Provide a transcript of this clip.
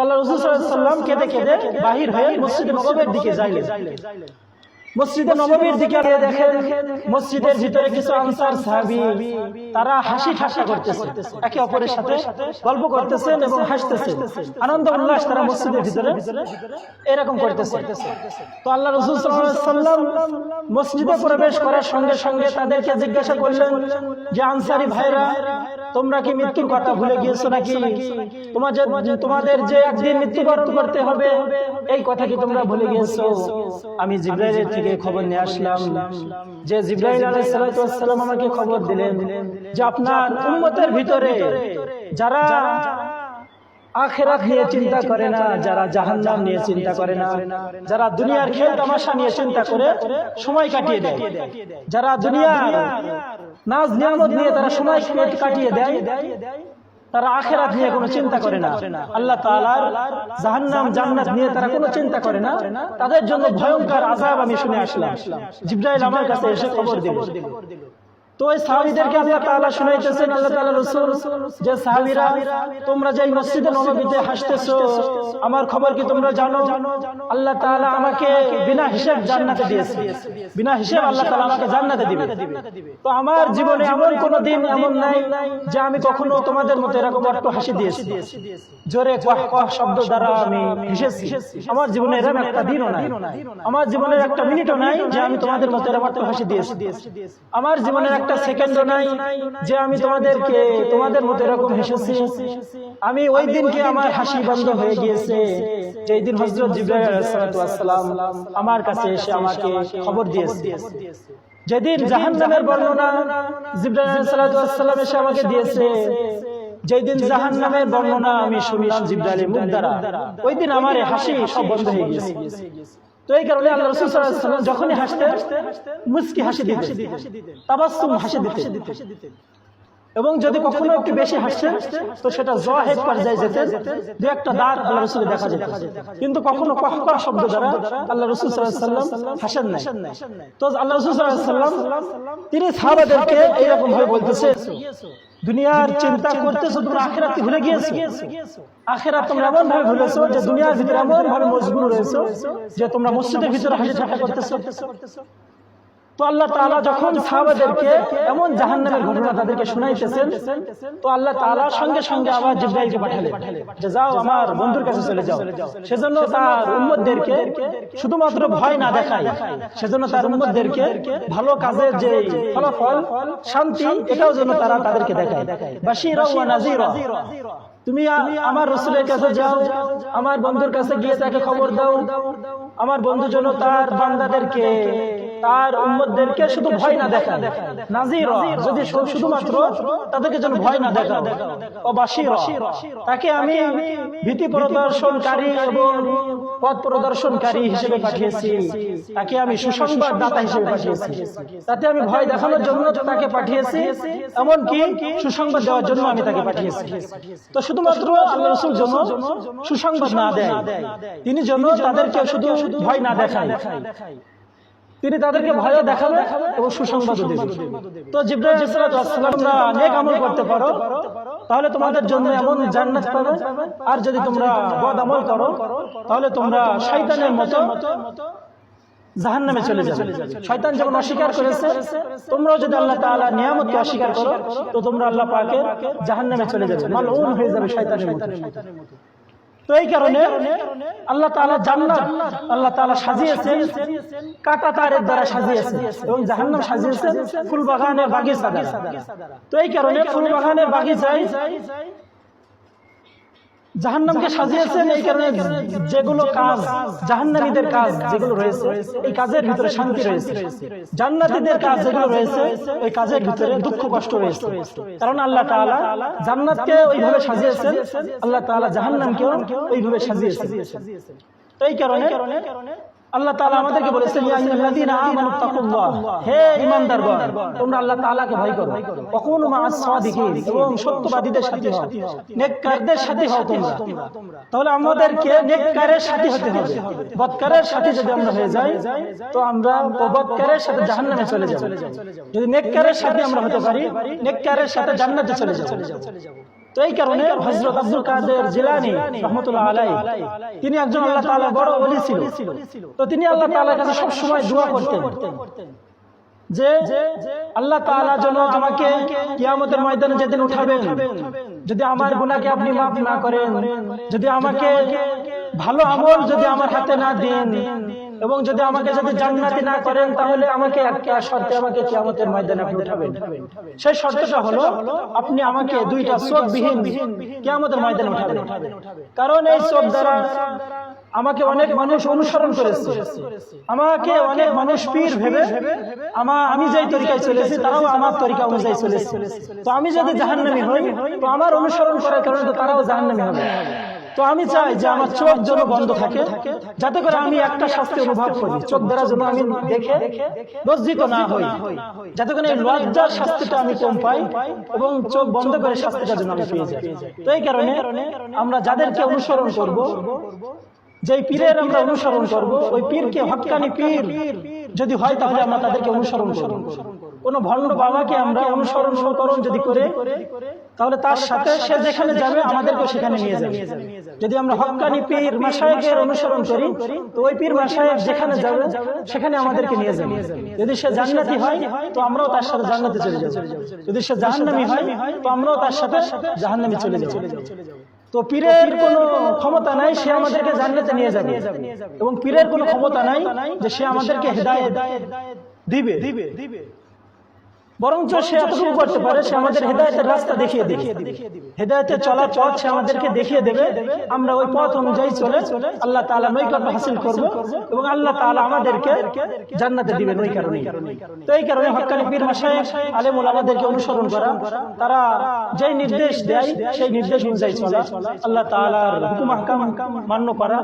আল্লাহ রসুল সাল্লাম কেঁদে কেঁদে বাহির হয়ে মসজিদে নবাবের দিকে যাইলেন। মসজিদে নবমীর দিকে দেখেন মসজিদের ভিতরে কিছু আনসার সাহাবি তারা হাসি ঠাসা করতেছে। একে অপরের সাথে গল্প করতেছেন এবং হাসতেছেন। আনন্দ উল্লাস তারা মসজিদের ভিতরে এরকম করতেছে। তো আল্লাহ রসুল সাল্লাম মসজিদে প্রবেশ করার সঙ্গে সঙ্গে তাদেরকে জিজ্ঞাসা করলেন যে আনসারি ভাইরা তোমরা কি মৃত্যুর কথা ভুলে গিয়েছো নাকি? তোমাদের তোমাদের যে একদিন মৃত্যুবরণ করতে হবে এই কথা কি তোমরা ভুলে গিয়েছো? আমি জিব্রাইলের থেকে খবর নিয়ে আসলাম যে জিব্রাইল আলাইসালাম আমাকে খবর দিলেন যে আপনার উন্মতের ভিতরে যারা আখেরাত নিয়ে চিন্তা করে না, যারা জাহান্নাম নিয়ে চিন্তা করে না, যারা দুনিয়ার খেল তামাশা নিয়ে চিন্তা করে সময় কাটিয়ে দেয়। যারা দুনিয়ার নাজ নিয়ামত নিয়ে তারা সময় কাটিয়ে দেয়। তারা আখেরাত নিয়ে কোনো চিন্তা করে না। আল্লাহ তালার জাহান্নাম, জান্নাত নিয়ে তারা কোনো চিন্তা করে না। তাদের জন্য ভয়ঙ্কর আজাব আমি শুনে আসলাম। জিব্রাইল আমার কাছে এসে খবর দিল। তো ওই সাহাবীদেরকে আল্লাহ তাআলা শুনাইতেছেন, আল্লাহ রাসূল, যে সাহাবীরা, তোমরা মসজিদে নববীতে হাসতেছো, আমার খবর কি তোমরা জানো? আল্লাহ তাআলা আমাকে বিনা হিসাব জান্নাতে দিয়েছে। বিনা হিসাব আল্লাহ তাআলা আমাকে জান্নাতে দিবে। তো আমার জীবনে এমন কোন দিন এমন নাই যে আমি কখনো তোমাদের মতো এরকম একটু হাসি দিয়েছি। জোরে কহ কহ শব্দ দ্বারা আমি হেসেছি। আমার জীবনে এরকম একটা দিনও নাই। আমার জীবনের একটা মিনিটও নাই যে আমি তোমাদের মতো এরকম একটু হাসি দিয়েছি। আমার জীবনের একটা সেকেন্ডও নাই যে আমি তোমাদেরকে তোমাদের মতো এরকম হেসেছি। আমি ওই দিনকে আমার হাসি বন্ধ হয়ে গিয়েছে, যেই দিন হজরত জিব্রাইল আমার কাছে এসে আমাকে খবর দিয়েছে। যেদিন জাহান্নামের বর্ণনা জিব্রাইল সাল্লাম এসে আমাকে দিয়েছে, যেই দিন জাহান নামের বর্ণনা আমি শুনলাম জিব্রাইলের মুখ দ্বারা, ওই দিন আমার হাসি সব বন্ধ হয়ে গিয়েছে। তো এই কারণে আল্লাহ রসুল সাল্লাম যখনই হাসতে মুস্কি হাসি দিতে তাবাসুম হাসি দিতে এবং যদি কখনো একটু বেশি হাসছে তো সেটা জ হেড পর্যায়ে যেতে দু একটা দাঁত আল্লাহ রসুল দেখা যেত কিন্তু কখনো কখনো শব্দ দ্বারা আল্লাহ রসুল সাল্লাম হাসেন নাই। তো আল্লাহ রসুল সাল্লাম তিনি সাহাবাদেরকে এইরকম ভাবে বলতেছে দুনিয়ার চিন্তা করতেছো তোমরা আখেরাত ভুলে গিয়েছো। আখেরাত তোমরা এমন ভাবে ভুলেছো যে দুনিয়ার ভিতরে এমন ভাবে মজবুর রয়েছো যে তোমরা মসজিদের ভিতরে হাসি ঠাট্টা করতেছো। তো আল্লাহ তাআলা যখন সাহাবাদেরকে এমন জাহান্নামের ঘটনা তাদেরকে শুনাইতেছেন তো আল্লাহ তাআলা সঙ্গে সঙ্গে আবার জিব্রাইলকে পাঠালেন। যে যাও আমার বন্ধুর কাছে চলে যাও। সেজন্য তার উম্মতদেরকে শুধুমাত্র ভয় না দেখায়। সেজন্য তার উম্মতদেরকে ভালো কাজের যে ফলাফল শান্তি এটাও যেন তারা তাদেরকে দেখায়। বাশীরা ওয়া নাযীরা। তুমি আমার রসুলের কাছে যাও আমার বন্ধুর কাছে গিয়ে তাকে খবর দাও। আমার বন্ধু যেন তার বান্দাদেরকে তার উম্মতদেরকে শুধু ভয় না দেখা নাজির যদি শুধুমাত্র তাদেরকে যেন ভয় না দেখা ও বাসির তাকে আমি ভীতি প্রদর্শনকারী এবং পথ প্রদর্শনকারী হিসেবে পাঠিয়েছি। তাকে আমি সুসংবাদ দাতা হিসেবে পাঠিয়েছি। তাতে আমি ভয় দেখানোর জন্য তাকে পাঠিয়েছি। এমনকি সুসংবাদ দেওয়ার জন্য আমি তাকে পাঠিয়েছি। তো শুধুমাত্র আল্লাহ রসুল জন্য সুসংবাদ না দেয়। তিনি জন্য তাদেরকে শুধু ভয় না দেখায়। তিনি তাদেরকে ভয় দেখাবে এবং সুসংবাদ দেবে। তো জিব্রাহিমরা নেক আমল করতে পারো। তাহলে তোমাদের জন্য এমন জান্নাত পাবে। আর যদি তোমরা বদ আমল করো তাহলে তোমরা শয়তানের মতো জাহান নামে চলে যাবে। শয়তান যেমন অস্বীকার করেছে তোমরাও যদি আল্লাহ তাআলা নিয়ামতকে অস্বীকার করো তো তোমরা আল্লাহ পাকের জাহান নামে চলে যাবে। মালউন হয়ে যাবে শয়তানের মতো। তো এই কারণে আল্লাহ তালা জান্নাত, আল্লাহ তালা সাজিয়েছেন, কাটা তারের দ্বারা সাজিয়েছেন এবং জাহান্নাম সাজিয়েছেন ফুল বাগানের বাগিচা তো এই কারণে ফুল বাগানের বাগিচায় জাহান্নামকে সাজিয়েছেন এই কারণে যেগুলো কাজ জাহান্নামীদের কাজ যেগুলো রয়েছে এই কাজের ভিতরে শান্তি রয়েছে। জান্নাতীদের কাজ যেগুলো রয়েছে ওই কাজের ভিতরে দুঃখ কষ্ট রয়েছে। কারণ আল্লাহ তাআলা জান্নাতকে ওইভাবে সাজিয়েছেন আল্লাহ তাআলা জাহান্নামকেও ওইভাবে সাজিয়েছেন। তো এই কারণে আল্লাহ তাআলা আমাদেরকে বলেছেন ইয়া আইয়ুহাল্লাযীনা আমানু তাকুল্লাহ। হে ঈমানদারগণ তোমরা আল্লাহ তাআলাকে ভয় করো। ওয়াকুনু মা'আস সাদিকিন এবং সত্যবাদীদের সাথে হও নেককারদের সাথে হও তোমরা। তাহলে আমাদেরকে নেককারের সাথে হতে হবে। বদকারের সাথে যদি আমরা হয়ে যাই তো আমরা বদকারের সাথে জাহান্নামে চলে যাব। যদি নেককারের সাথে আমরা হতে পারি নেককারের সাথে জান্নাতে চলে যাব। তো এই কারণে হজরত আব্দুল কাদের জিলানি রহমতুল্লাহ আলাই তিনি একজন আল্লাহ তাআলা বড় ছিল। তো তিনি আল্লাহ তাআলার কাছে সব সময় দোয়া করতেন যে আল্লাহ তাআলা যেন আমাকে কিয়ামতের ময়দানে যেদিন উঠাবেন, যদি আমার গুনাহকে আপনি মাফ না করেন, যদি আমাকে ভালো আমল যদি আমার হাতে না দেন এবং যদি আমাকে যদি জান্নাতি না করেন তাহলে আমাকে একটা শর্তে আমাকে কিয়ামতের ময়দানে আপনি উঠাবেন সেই শর্তটা হলো আপনি আমাকে দুইটা চোখ বিহীন কিয়ামতের ময়দানে উঠাবেন কারণ এই চোখ দ্বারা আমাকে অনেক মানুষ অনুসরণ করেছে। আমাকে অনেক মানুষ পীর ভেবে আমার আমি যেই তরিকায় চলেছি তারাও আমার তরিকা অনুযায়ী চলেছে। তো আমি যদি জাহান্নামী হই তো আমার অনুসরণ করার কারণে তো তারাও জাহান্নামী হবে। তো আমি চাই যে আমার চোখ যেন বন্ধ থাকে যাতে করে আমি একটা শাস্তি অনুভব করি চোখ দ্বারা যেন আমি দেখে লজ্জিত না হই যাতে করে লজ্জার শাস্তিটা আমি কম পাই এবং চোখ বন্ধ করে শাস্তিটা যেন আমি পেয়ে যাই। তো এই কারণে আমরা যাদেরকে অনুসরণ করব যে পীরের আমরা অনুসরণ করব ওই পীরকে হক্কানি পীর যদি হয় তাহলে আমরা তাদেরকে অনুসরণ করব। কোন ভণ্ড বাবাকে আমরা অনুসরণ অনুকরণ যদি করে, তাহলে তার সাথে সে যেখানে যাবে আমাদেরকে সেখানে নিয়ে যাবে। যদি আমরা হক্কানি পীর মাসায়েকের অনুসরণ করি, তো ওই পীর মাসায়েক যেখানে যাবে, সেখানে আমাদেরকে নিয়ে যাবে। যদি সে জান্নাতি হয়, তো আমরাও তার সাথে জান্নাতে চলে যাব। যদি সে জাহান্নামী হয়, তো আমরাও তার সাথে জাহান্নামে চলে যাব। তো পীরের কোনো ক্ষমতা নাই, সে আমাদেরকে জান্নাতে নিয়ে যাবে। এবং পীরের কোনো ক্ষমতা নাই যে সে আমাদেরকে হেদায়েত দিবে দিবে। বরঞ্চ সে এতটুকু করতে পারে সে আমাদের হেদায়তের রাস্তা দেখিয়ে দিবে। হেদায়তে চলার পথ সে আমাদেরকে দেখিয়ে দেবে। আমরা ওই পথ অনুযায়ী চলে আল্লাহ তাআলা নৈকট্য হাসিল করব এবং আল্লাহ তাআলা আমাদেরকে জান্নাতে দিবেন। ওই কারণে তো এই কারণে হক্কানি পীর মাসায়েখ আলেমুল আমাদেরকে অনুসরণ করা তারা যেই নির্দেশ দেয় সেই নির্দেশ অনুযায়ী চলা। আল্লাহ তাআলার হুকুম আহকাম মান্য করা।